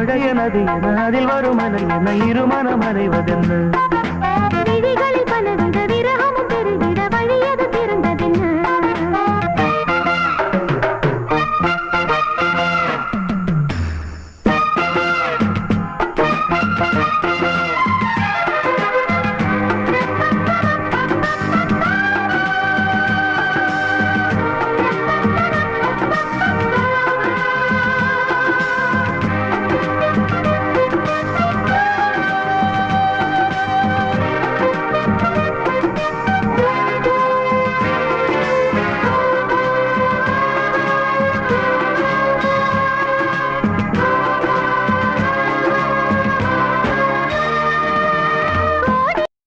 மழையனது என அதில் வரும் அலை என இருமனம் அறைவதென்ன